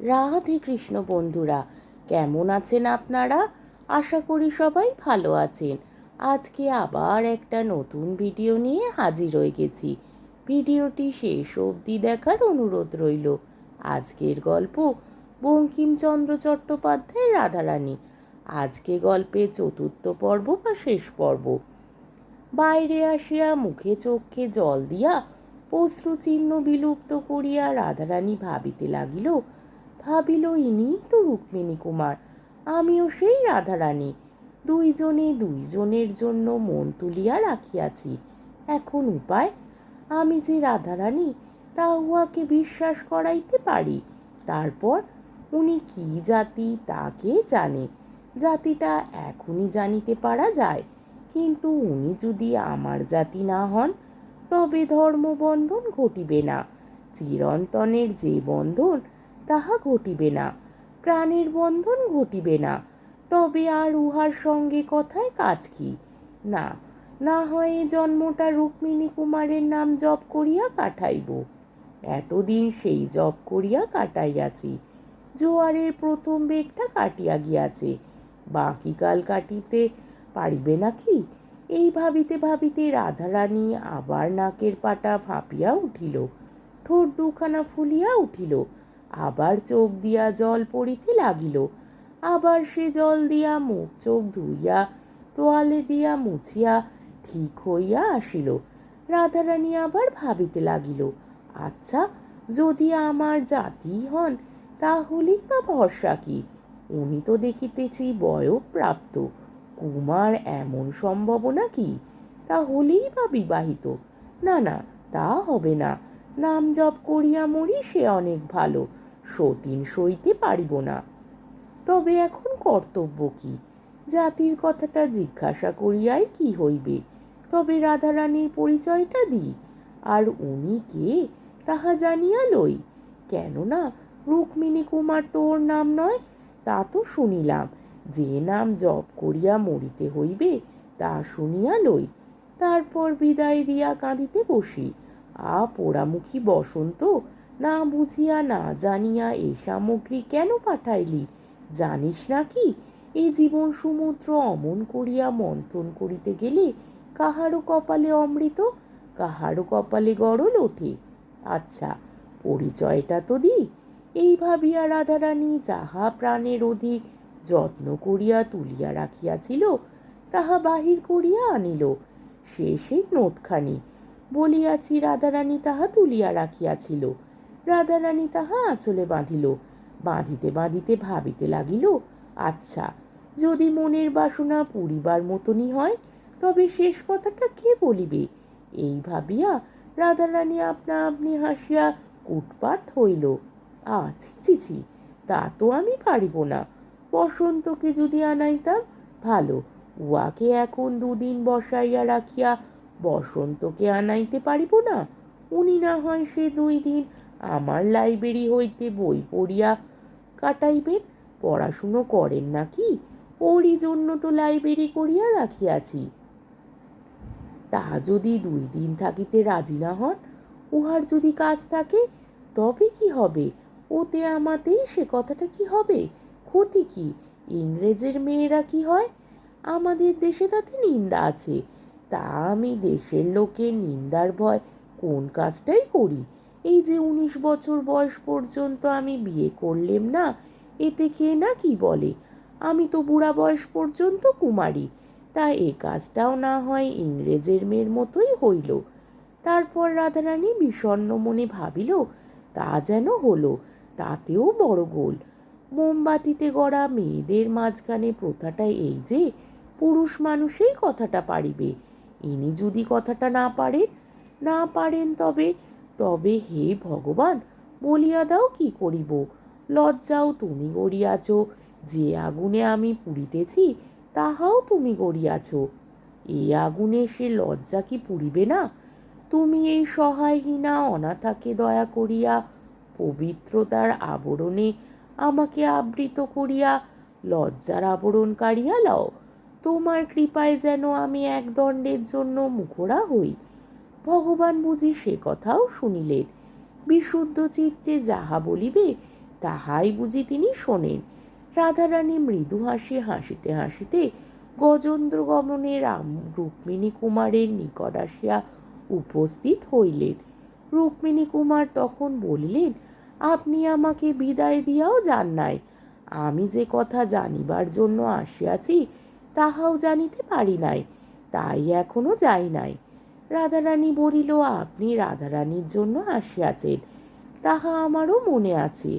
রাধে কৃষ্ণ বন্ধুরা, কেমন আছেন আপনারা? আশা করি সবাই ভালো আছেন। আজকে আবার একটা নতুন ভিডিও নিয়ে হাজির হয়ে গেছি। ভিডিওটি শেষ অবধি দেখার অনুরোধ রইল। আজকের গল্প বঙ্কিমচন্দ্র চট্টোপাধ্যায়ের রাধারানী। আজকে গল্পের চতুর্থ পর্ব বা শেষ পর্ব। বাইরে আসিয়া মুখে চোখে জল দিয়া অশ্রুচিহ্ন বিলুপ্ত করিয়া রাধারানী ভাবিতে লাগিল ভাবিল ইনি তো রুক্মিণী কুমার, আমিও সেই রাধারানী। দুইজনে দুইজনের জন্য মন তুলিয়া রাখিয়াছি। এখন উপায়, আমি যে রাধারানী, তা উহাকে বিশ্বাস করাইতে পারি। তারপর উনি কি জাতি তাকে জানে। জাতিটা এখনই জানিতে পারা যায়। কিন্তু উনি যদি আমার জাতি না হন, তবে ধর্মবন্ধন ঘটিবে না। চিরন্তনের যে বন্ধন তাহা ঘটিবে না, প্রাণের বন্ধন ঘটিবে না, তবে আর উহার সঙ্গে কথায় কাজ কি? না না হয় জন্মটা রুক্মিণী কুমারের নাম জপ করিয়া কাটাইব এতদিন সেই জপ করিয়া কাটাইয়াছি, জোয়ারের প্রথম বেগটা কাটিয়া গিয়াছে, বাকি কাল কাটিতে পারিবে নাকি? এই ভাবিতে ভাবিতে রাধারানী আবার নাকের পাটা ফাঁপিয়া উঠিল, ঠোঁট দুখানা ফুলিয়া উঠিল আবার চোখ দিয়া জল পড়িতে লাগিল। আবার সে জল দিয়া মুখ চোখ ধুইয়া তোয়ালে দিয়া মুছিয়া ঠিক হইয়া আসিল। রাধারানী আবার ভাবিতে লাগিল আচ্ছা যদি আমার জাতি হন, তাহলেই বা ভরসা কি? উনি তো দেখিতেছি বয়প্রাপ্ত। কুমার এমন সম্ভাবনা কি? তাহলেই বা বিবাহিত। না না, তা হবে না। নাম জপ করিয়া মরি সে অনেক ভালো। সতীন সইতে পারিব না। তবে এখন কর্তব্য কি? জাতির কথাটা জিজ্ঞাসা করিয়াই কি হইবে? তবে রাধারানীর পরিচয়টা দিই আর উনি কে, তাহা জানিয়া লই। কেননা রুক্মিণী কুমার তোর নাম নয়, তা তো শুনিলাম। যে নাম জপ করিয়া মরিতে হইবে, তা শুনিয়া লই। তারপর বিদায় দিয়া কাঁদিতে বসি। আ পোড়ামুখী বসন্ত না বুঝিয়া না জানিয়া এ সামগ্রী কেন পাঠাইলি? জানিস নাকি এই জীবন সমুদ্র অমন করিয়া মন্থন করিতে গেলে কাহারও কপালে অমৃত কাহারও কপালে গড়ল ওঠে। আচ্ছা পরিচয়টা তো দিই এই ভাবিয়া রাধারানী যাহা প্রাণের অধিক যত্ন করিয়া তুলিয়া রাখিয়াছিল, তাহা বাহির করিয়া আনিল। সে সেই নোটখানি, বলিয়াছি রাধারানী তাহা তুলিয়া রাখিয়াছিল। রাধারানী তাহা আঁচলে বাঁধিল। বাঁধিতে বাঁধিতে ভাবিতে লাগিল আচ্ছা যদি মনের বাসনা পুরিবার মতনই হয়, তবে শেষ কথাটা কে বলিবে? এই ভাবিয়া রাধারানী আপনা আপনি হাসিয়া কুটপাট হইল। আছি ছি, তা তো আমি পারিব না। বসন্তকে যদি আনাইতাম, ভালো, উহাকে এখন দুদিন বসাইয়া রাখিয়া বসন্তকে আনাইতে পারিব না? উনি না হয় সে দুই দিন আমার লাইব্রেরি হইতে বই পড়িয়া কাটাইবেন, পড়াশুনো করেন নাকি? ওরই জন্য তো লাইব্রেরি করিয়া রাখিয়াছি। তা যদি দুই দিন থাকিতে রাজি না হন, উহার যদি কাজ থাকে, তবে কি হবে? ওতে আমাতেই সে কথাটা কি হবে? ক্ষতি কি? ইংরেজের মেয়েরা কি হয়? আমাদের দেশে তাতে নিন্দা আছে। তা আমি দেশের লোকের নিন্দার ভয় কোন কাজটাই করি? এই যে উনিশ বছর বয়স পর্যন্ত আমি বিয়ে করলেম না, এতে কে না কি বলে? আমি তো বুড়া বয়স পর্যন্ত কুমারী, তা এ কাজটাও না হয় ইংরেজের মেয়ের মতোই হইল। তারপর রাধারানী বিষণ্ণ মনে ভাবিল, তা যেন হলো, তাতেও বড় গোল। মোমবাতিতে গড়া মেয়েদের মাঝখানে প্রথাটা এই যে, পুরুষ মানুষেই কথাটা পারিবে। ইনি যদি কথাটা না পারেন না পারেন তবে তবে হে ভগবান, বলিয়া দাও কি করিব? লজ্জাও তুমি গড়িয়াছ, যে আগুনে আমি পুড়িতেছি, তাহাও তুমি গড়িয়াছ। এই আগুনে সে লজ্জা কি পুড়িবে না? তুমি এই সহায়হীনা অনাথাকে দয়া করিয়া, পবিত্রতার আবরণে আমাকে আবৃত করিয়া, লজ্জার আবরণ কাড়িয়া লও। তোমার কৃপায় যেন আমি এক দণ্ডের জন্য মুখরা হই। ভগবান বুঝি সে কথাও শুনিলেন। বিশুদ্ধ চিত্তে যাহা বলিবে, তাহাই বুঝি তিনি শোনেন। রাধারানী মৃদু হাসি, হাসিতে হাসিতে গজেন্দ্র গমনের রুক্মিণী কুমারের নিকট আসিয়া উপস্থিত হইলেন। রুক্মিণী কুমার তখন বলিলেন, আপনি আমাকে বিদায় দিয়াও যান নাই। আমি যে কথা জানিবার জন্য আসিয়াছি, তাহাও জানিতে পারি নাই। তাই এখনও যাই নাই। রাধারানী বলিল, আপনি রাধারানীর জন্য আসিয়াছেন। তাহা আমারও মনে আছে।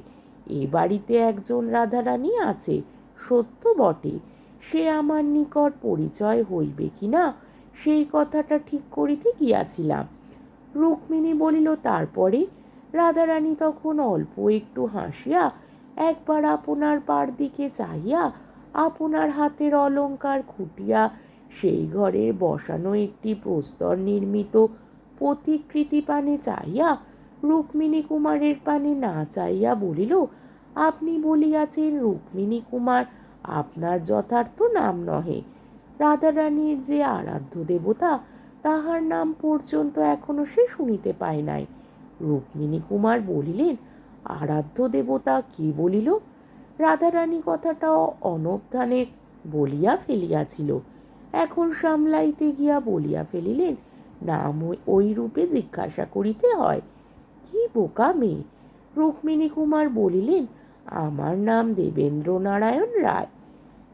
এ বাড়িতে একজন রাধারানী আছে, সত্য বটে। সে আমার নিকট পরিচয় হইবে কি না, সেই কথাটা ঠিক করিতে গিয়াছিলাম। রুক্মিণী বলিল, তারপরে? রাধারানী তখন অল্প একটু হাসিয়া, একবার আপনার পার দিকে চাহিয়া, আপনার হাতের অলঙ্কার খুটিয়া সেই ঘরের বসানো একটি প্রস্তর নির্মিত প্রতিকৃতি পানে চাইয়া রুক্মিণী কুমারের পানে না চাইয়া বলিল, আপনি বলিয়াছেন রুক্মিণী কুমার আপনার যথার্থ নাম নহে। রাধারানীর যে আরাধ্য দেবতা, তাহার নাম পর্যন্ত এখনও সে শুনিতে পায় নাই। রুক্মিণী কুমার বলিলেন, আরাধ্য দেবতা কি বলিল? রাধারানী কথাটা অনবধানে বলিয়া ফেলিয়াছিল। এখন সামলাইতে গিয়া বলিয়া ফেলিলেন, নাম ওই রূপে জিজ্ঞাসা করিতে হয়। কি বোকা মেয়ে? রুক্মিণী কুমার বলিলেন, আমার নাম দেবেন্দ্র নারায়ণ রায়।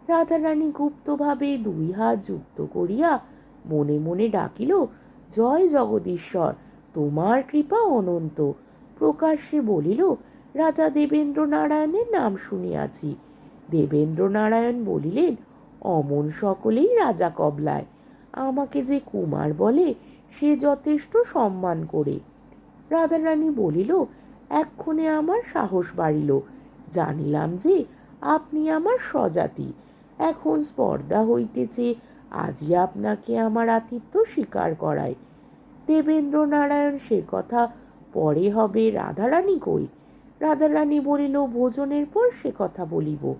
রাধারানী গুপ্তভাবে দুই হাত যুক্ত করিয়া মনে মনে ডাকিল, জয় জগদীশ্বর, তোমার কৃপা অনন্ত প্রকাশ্যে বলিল, রাজা দেবেন্দ্র নারায়ণের নাম শুনিয়াছি দেবেন্দ্র নারায়ণ বলিলেন অমন সকলেই রাজা কবলায়। আমাকে যে কুমার বলে, সে যথেষ্ট সম্মান করে। রাধারানী বলিল, এক্ষণে আমার সাহস বাড়িল। জানিলাম যে আপনি আমার স্বজাতি। এখন স্পর্ধা হইতেছে, আজই আপনাকে আমার আতিথ্য স্বীকার করায়। দেবেন্দ্র নারায়ণ সে কথা পরে হবে রাধারানী কই? রাধারানী বলিল, ভোজনের পর সে কথা বলিব।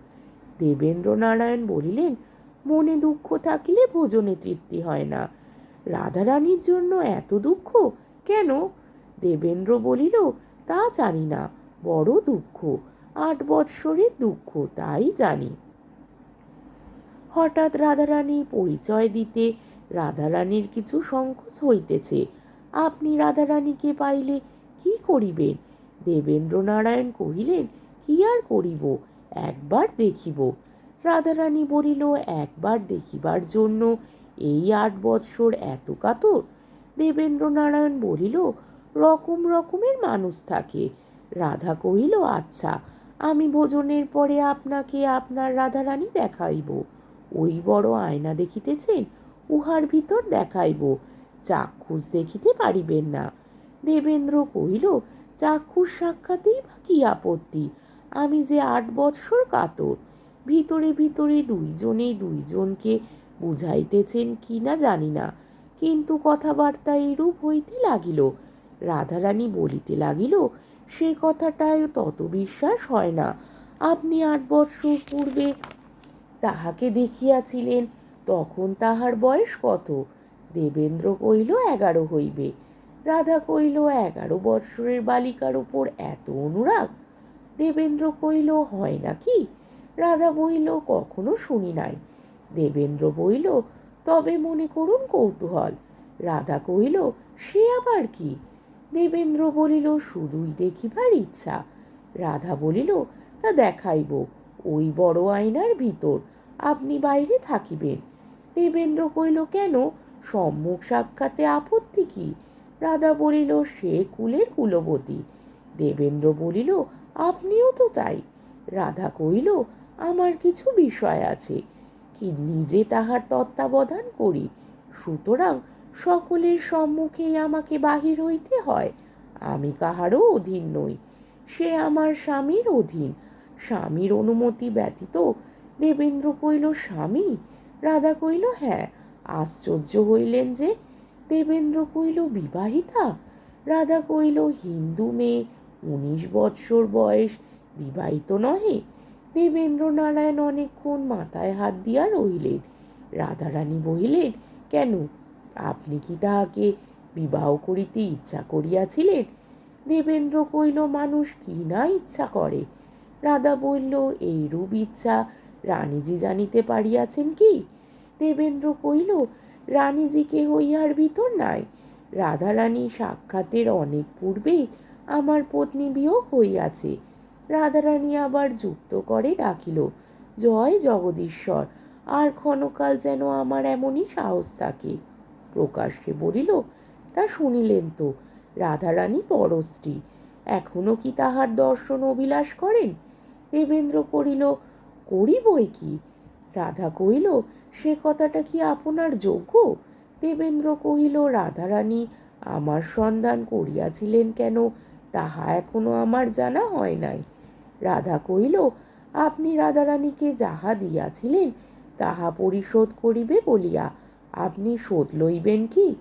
দেবেন্দ্র নারায়ণ বলিলেন মনে দুঃখ থাকিলে ভোজনে তৃপ্তি হয় না। রাধারানীর জন্য এত দুঃখ কেন? দেবেন্দ্র বলিল, তা জানি না, বড় দুঃখ, আট বৎসরের দুঃখ, তাই জানি। হঠাৎ রাধারানী পরিচয় দিতে রাধারানীর কিছু সংকোচ হইতেছে। আপনি রাধারানীকে পাইলে কি করিবেন? দেবেন্দ্র নারায়ণ কহিলেন, কি আর করিব? একবার দেখিব। রাধারানী বলিল, একবার দেখিবার জন্য এই আট বৎসর এত কাতর? দেবেন্দ্র নারায়ণ বলিল, রকম রকমের মানুষ থাকে। রাধা কহিল আচ্ছা আমি ভোজনের পরে আপনাকে আপনার রাধারানী দেখাইব। ওই বড় আয়না দেখিতেছেন, উহার ভিতর দেখাইব। চাক্ষুষ দেখিতে পারিবেন না। দেবেন্দ্র কহিল, চাক্ষুষ সাক্ষাতেই বা কি আপত্তি? আমি যে আট বৎসর কাতর ভিতরে ভিতরে দুইজনেই দুইজনকে বুঝাইতেছেন কি না জানি না। কিন্তু কথাবার্তা এরূপ হইতে লাগিল, রাধারানী বলিতে লাগিল, সে কথাটায় তত বিশ্বাস হয় না। আপনি আট বৎসর পূর্বে তাহাকে দেখিয়াছিলেন, তখন তাহার বয়স কত? দেবেন্দ্র কইল এগারো হইবে। রাধা কইল এগারো বৎসরের বালিকার উপর এত অনুরাগ? দেবেন্দ্র কইল হয় নাকি রাধা বইল, কখনো শুনি নাই। দেবেন্দ্র বইল, তবে মনে করুন কৌতূহল। রাধা কহিল সে আবার কি? দেবেন্দ্র বলিল, শুধুই দেখিবার ইচ্ছা। রাধা বলিল, তা দেখাইব, ওই বড় আয়নার ভিতর আপনি বাইরে থাকিবেন। দেবেন্দ্র কইল, কেন? সম্মুখ সাক্ষাতে আপত্তি কি? রাধা বলিল, সে কুলের কুলবতী। দেবেন্দ্র বলিল, আপনিও তো তাই। রাধা কহিল আমার কিছু বিষয় আছে। কি নিজে তাহার তত্ত্বাবধান করি? সুতরাং সকলের সম্মুখেই আমাকে বাহির হইতে হয়। আমি কাহারও অধীন নই। সে আমার স্বামীর অধীন। স্বামীর অনুমতি ব্যতীত দেবেন্দ্র কইল স্বামী? রাধা কইল হ্যাঁ। আশ্চর্য হইলেন যে? দেবেন্দ্র কইল বিবাহিতা? রাধা কইল হিন্দু মেয়ে, উনিশ বৎসর বয়স, বিবাহিত নহে। দেবেন্দ্র নারায়ণ অনেকক্ষণ মাথায় হাত দিয়া রহিলেন। রাধারানী বহিলেন কেন? আপনি কি তাহাকে বিবাহ করিতে ইচ্ছা করিয়াছিলেন? দেবেন্দ্র কইল মানুষ কি না ইচ্ছা করে? রাধা বলল, এইরূপ ইচ্ছা রানীজি জানিতে পারিয়াছেন কি? দেবেন্দ্র কইল রানীজিকে হইয়ার ভিতর নাই। রাধারানী সাক্ষাতের অনেক পূর্বেই আমার পত্নী বিয়োগ হইয়াছে। রাধারানী আবার যুক্ত করে ডাকিল, জয় জগদীশ্বর, আর ক্ষণকাল যেন আমার এমনই সাহস থাকে। প্রকাশ্যে বলিল, তা শুনিলেন তো, রাধারানী পরশ্রী, এখনও কি তাহার দর্শন অভিলাষ করেন? দেবেন্দ্র করিল করি বই কি? রাধা কহিল, সে কথাটা কি আপনার যোগ্য? দেবেন্দ্র কহিল, রাধারানী, আমার সন্ধান করিয়াছিলেন কেন, তাহা এখনও আমার জানা হয় নাই। রাধা কহিল, আপনি রাধারানীকে যাহা দিয়াছিলেন, তাহা পরিশোধ করিবে বলিয়া আপনি শোধ লইবেন কি?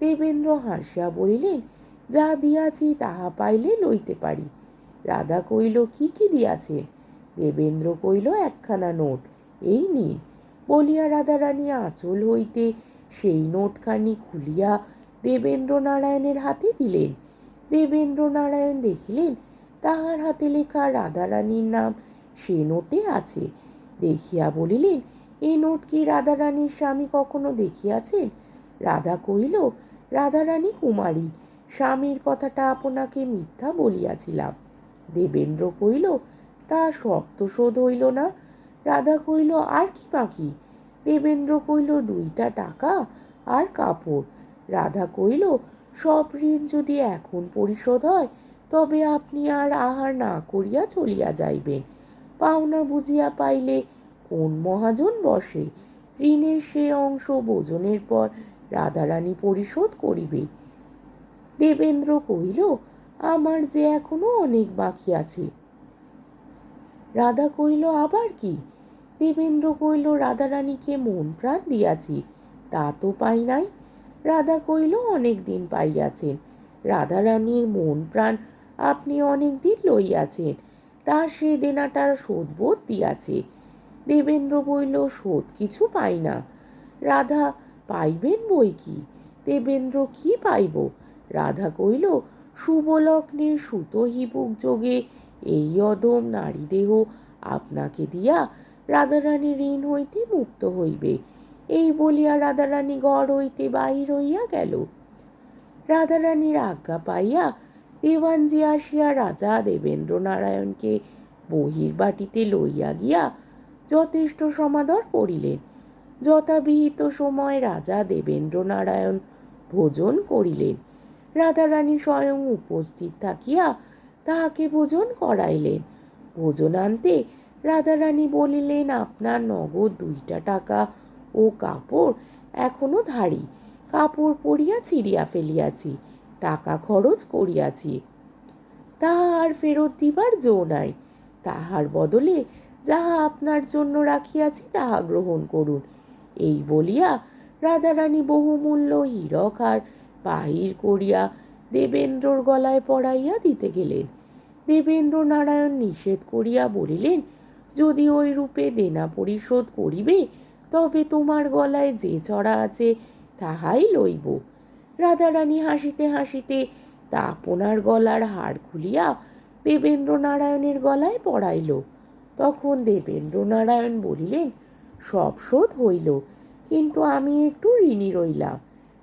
দেবেন্দ্র হাসিয়া বলিলেন, যা দিয়াছি তাহা পাইলে লইতে পারি। রাধা কইল কি কি দিয়াছেন? দেবেন্দ্র কইল একখানা নোট, এই নিন। বলিয়া রাধারানী আঁচল হইতে সেই নোটখানি খুলিয়া দেবেন্দ্র নারায়ণের হাতে দিলেন। দেবেন্দ্র নারায়ণ দেখিলেন তাহার হাতে লেখা রাধারানীর নাম। সে নোটে আছে। দেখিয়া বলিলেন এই নোট কি রাধারানীর স্বামী কখনো দেখিয়াছেন? রাধা কহিল, রাধারানী কুমারী, স্বামীর কথাটা আপনাকে মিথ্যা বলিয়াছিলাম। দেবেন্দ্র কহিল, তা শক্ত শোধ হইল না। রাধা কহিল, আর কি বাকি? দেবেন্দ্র কহিল, দুইটা টাকা আর কাপড়। রাধা কহিল, সব ঋণ যদি এখন পরিশোধ হয় তবে আপনি আর আহার না করিয়া চলিয়া যাইবেন। পাওনা বুঝিয়া পাইলে কোন মহাজন বসে? ঋণের সে অংশ ভোজনের পর রাধারানী পরিশোধ করিবে। দেবেন্দ্র কহিল, আমার যে এখনও অনেক বাকি আছে। রাধা কহিল, আবার কি? দেবেন্দ্র কহিল, রাধারানীকে মন প্রাণ দিয়াছি, তা তো পাই নাই। রাধা কহিল, অনেক দিন পাইয়াছেন। রাধারানীর মন প্রাণ আপনি অনেক দিন লইয়াছেন তা সে দেনাটার শোধবোধ দিয়াছে দেবেন্দ্র বইল শোধ কিছু পাই না। রাধা পাইবেন বই কি? দেবেন্দ্র কি পাইব? রাধা কইল শুভলগ্নে সুত হিপুক যোগে এই অদম নারী দেহ আপনাকে দিয়া রাধারানী ঋণ হইতে মুক্ত হইবে। এই বলিয়া রাধারানী ঘর হইতে বাহির হইয়া গেল। রাধারানীর আজ্ঞা পাইয়া দেবানজি আসিয়া রাজা দেবেন্দ্র নারায়ণকে বহির্বাটিতে লইয়া গিয়া যথেষ্ট সমাদর করিলেন। যথাবিহিত সময় রাজা দেবেন্দ্র নারায়ণ ভোজন করিলেন। রাধারানী স্বয়ং উপস্থিত থাকিয়া তাহাকে ভোজন করাইলেন। ভোজন ভোজনান্তে রাধারানী বলিলেন, আপনার নগদ দুইটা টাকা ও কাপড় এখনও ধারি। কাপড় পরিয়া ছিঁড়িয়া ফেলিয়াছি। টাকা খরচ করিয়াছি। তাহা আর ফেরত দিবার জো নাই। তাহার বদলে যাহা আপনার জন্য রাখিয়াছি, তাহা গ্রহণ করুন। এই বলিয়া রাধারানী বহুমূল্য হীরক আর বাহির করিয়া দেবেন্দ্রর গলায় পড়াইয়া দিতে গেলেন। দেবেন্দ্র নারায়ণ নিষেধ করিয়া বলিলেন, যদি ওই রূপে দেনা পরিশোধ করিবে, তবে তোমার গলায় যে চড়া আছে, তাহাই লইব। রাধারানী হাসিতে হাসিতে তা আপনার গলার হাড় খুলিয়া দেবেন্দ্র নারায়ণের গলায় পড়াইল। তখন দেবেন্দ্র নারায়ণ বলিলেন, সব শোধ হইল, কিন্তু আমি একটু ঋণী রইলাম।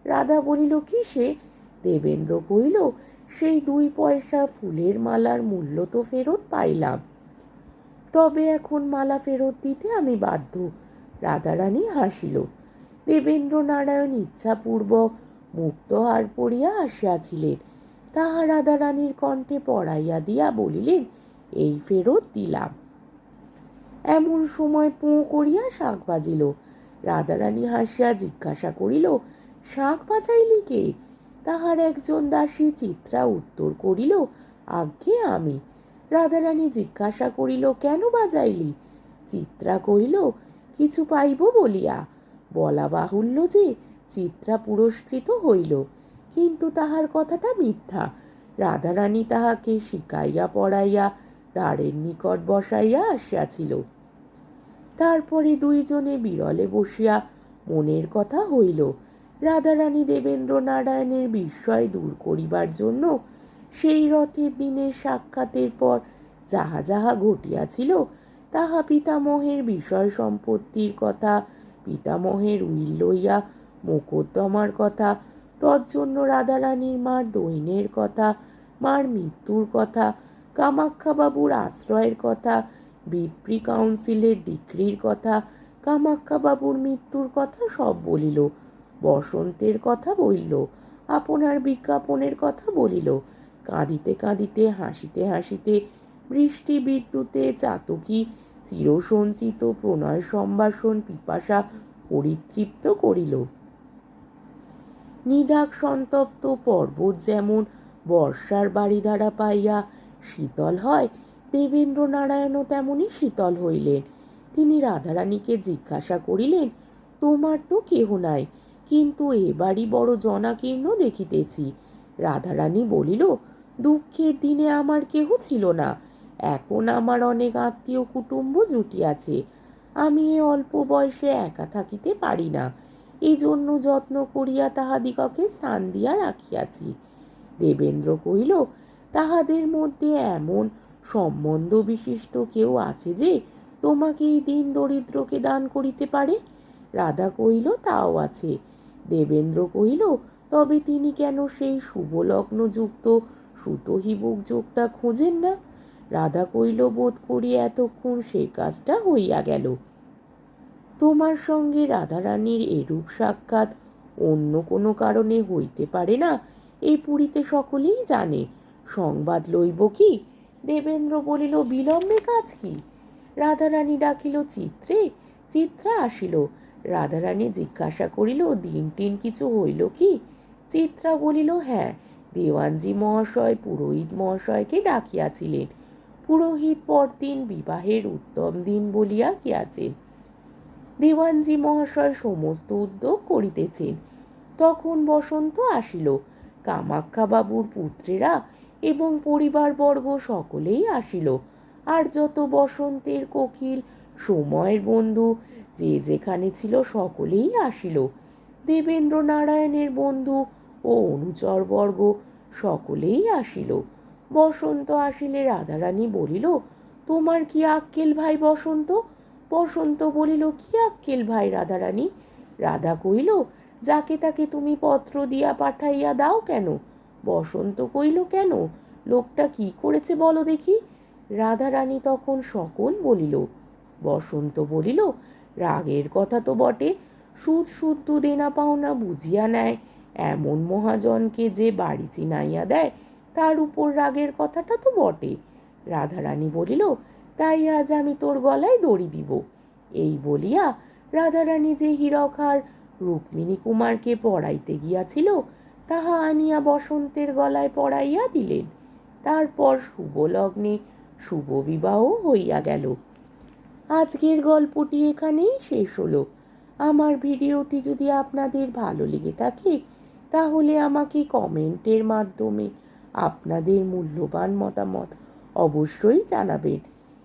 রাধা বলিল কি সে দেবেন্দ্র কহিল, সেই দুই পয়সা ফুলের মালার মূল্য তো ফেরত পাইলাম। তবে এখন মালা ফেরত দিতে আমি বাধ্য। রাধারানী হাসিল। দেবেন্দ্র নারায়ণ ইচ্ছাপূর্বক মুক্তহার পড়িয়া আসিয়াছিলেন। তাহা রাধারানীর কণ্ঠে পড়াইয়া দিয়া বলিলেন, এই ফেরত দিলাম। এমন সময় পোঁ করিয়া শাঁখ বাজিল। রাধারানী হাসিয়া জিজ্ঞাসা করিল শাঁখ বাজাইলি কে? তাহার একজন দাসী চিত্রা উত্তর করিল, আজ্ঞে আমি। রাধারানী জিজ্ঞাসা করিল, কেন বাজাইলি? চিত্রা কহিল, কিছু পাইব বলিয়া। বলা বাহুল্য যে চিত্রা পুরস্কৃত হইল, কিন্তু তাহার কথাটা মিথ্যা। রাধারানী তাহাকে শিখাইয়া পড়াইয়া দ্বারের নিকট বসাইয়া আসিয়াছিল। তারপরে দুইজনে বিরলে বসিয়া মনের কথা হইল। রাধারানী দেবেন্দ্র নারায়ণের বিস্ময় দূর করিবার জন্য সেই রথের দিনের সাক্ষাতের পর যাহা যাহা ঘটিয়াছিল, তাহা পিতামহের বিষয় সম্পত্তির কথা পিতামহের উইল লইয়া মোকদ্দমার কথা তজ্জন্য রাধারানীর মার দৈনের কথা, মার মৃত্যুর কথা কামাক্ষাবাবুর আশ্রয়ের কথা, বিপ্রি কাউন্সিলের ডিক্রির কথা কামাক্ষাবাবুর মৃত্যুর কথা সব বলিল। বসন্তের কথা বলিল, আপনার বিজ্ঞাপনের কথা বলিল। কাঁদিতে কাঁদিতে, হাসিতে হাসিতে, বৃষ্টি বিদ্যুতে চাতকি, চিরসঞ্চিত প্রণয় সম্ভাষণ পিপাসা পরিতৃপ্ত করিল। নিদাক সন্তপ্ত পর্বত যেমন বর্ষার বাড়িধারা পাইয়া শীতল হয় দেবেন্দ্র নারায়ণও তেমনই শীতল হইলেন। তিনি রাধারানীকে জিজ্ঞাসা করিলেন, তোমার তো কেহ নাই, কিন্তু এবারই বড় জনাকীর্ণ দেখিতেছি। রাধারানী বলিল, দুঃখের দিনে আমার কেহ ছিল না, এখন আমার অনেক আত্মীয় কুটুম্ব জুটিয়াছে। আমি এ অল্প বয়সে একা থাকিতে পারি না। এই জন্য যত্ন করিয়া তাহাদিগকে স্থান দিয়া রাখিয়াছি। দেবেন্দ্র কহিল, তাহাদের মধ্যে এমন সম্বন্ধ বিশিষ্ট কেউ আছে যে তোমাকে এই দিন দরিদ্রকে দান করিতে পারে? রাধা কহিল, তাও আছে। দেবেন্দ্র কহিল, তবে তিনি কেন সেই শুভলগ্নযুক্ত সুতহিবুক যোগটা খোঁজেন না? রাধা কইল বোধ করি এতক্ষণ সে কাজটা হইয়া গেল। তোমার সঙ্গে রাধারানীর এরূপ সাক্ষাৎ অন্য কোনো কারণে হইতে পারে না, এই পুরীতে সকলেই জানে। সংবাদ লইব কি? দেবেন্দ্র বলিল, বিলম্বে কাজ কি? রাধারানী ডাকিল, চিত্রে, চিত্রা আসিল। রাধারানী জিজ্ঞাসা করিল, দিন টিন কিছু হইল কি? চিত্রা বলিল হ্যাঁ দেওয়ানজি মহাশয়, পুরোহিত মহাশয়কে ডাকিয়াছিলেন। পুরোহিত পরদিন বিবাহের উত্তম দিন বলিয়া গিয়াছেন। দেওয়ানজি মহাশয় সমস্ত উদ্যোগ করিতেছেন। তখন বসন্ত আসিল। কামাক্ষাবাবুর পুত্রেরা এবং পরিবারবর্গ সকলেই আসিল। আর যত বসন্তের কোকিল, সময়ের বন্ধু, যে যেখানে ছিল সকলেই আসিল। দেবেন্দ্র নারায়ণের বন্ধু ও অনুচরবর্গ সকলেই আসিল। বসন্ত আসিলে রাধারানী বলিল, তোমার কি আক্কেল ভাই বসন্ত? বসন্ত বলিল, কি আক্কেল ভাই রাধারানী? রাধা কহিল, যাকে তাকে তুমি পত্র দিয়া পাঠাইয়া দাও কেন? বসন্ত কইল কেন? লোকটা কি করেছে বলো দেখি? রাধারানী তখন সকল বলিল। বসন্ত বলিল, রাগের কথা তো বটে, সুদ শুদ্ধ দেনা পাওনা বুঝিয়া নেয়। এমন মহাজনকে যে বাড়ি চিনাইয়া দেয়, তার উপর রাগের কথাটা তো বটে। রাধারানী বলিল তাই আজ আমি তোর গলায় দড়ি দিব। এই বলিয়া রাধারানী যে হীরক আর রুক্মিণী কুমারকে পড়াইতে গিয়াছিল, তাহা আনিয়া বসন্তের গলায় পড়াইয়া দিলেন। তারপর শুভ লগ্নে শুভ বিবাহ হইয়া গেল। আজকের গল্পটি এখানেই শেষ হলো। আমার ভিডিওটি যদি আপনাদের ভালো লেগে থাকে, তাহলে আমাকে কমেন্টের মাধ্যমে আপনাদের মূল্যবান মতামত অবশ্যই জানাবেন।